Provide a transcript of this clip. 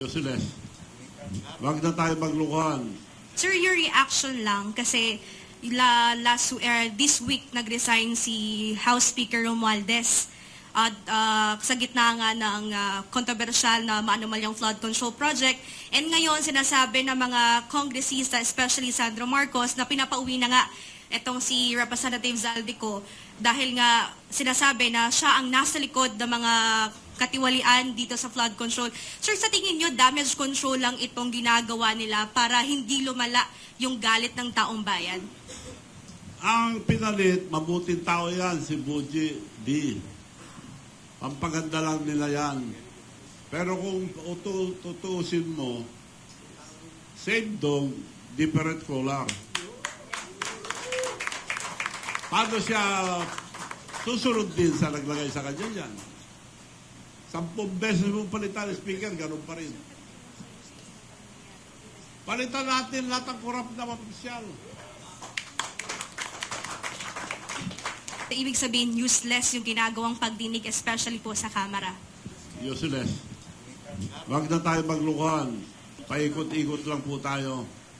Useless. Wag na tayo maglukuhan. Sir, your reaction lang kasi la, last er, this week nag-resign si House Speaker Romualdez at ah, sa gitna nga ng ah, kontrobersyal na maanumalyang flood control project. And ngayon sinasabi ng mga kongresista, especially Sandro Marcos, na pinapauwi na nga itong si Representative Zaldico dahil nga sinasabi na siya ang nasa likod ng mga katiwalian dito sa flood control. Sir, sa tingin nyo, damage control lang itong ginagawa nila para hindi lumala yung galit ng taong bayan? Ang pinalit, mabuting tao yan, si Buji B. Pampaganda lang nila yan. Pero kung utu- tutusin mo, same dog, different color. Paano siya susunod din sa naglagay sa kanya yan? Sampung beses mo palitan ang speaker, ganun pa rin. Palitan natin lahat ng korap na opisyal. Ibig sabihin, useless yung ginagawang pagdinig, especially po sa Kamara. Useless. Wag na tayo maglukuhan. Paikot-ikot lang po tayo.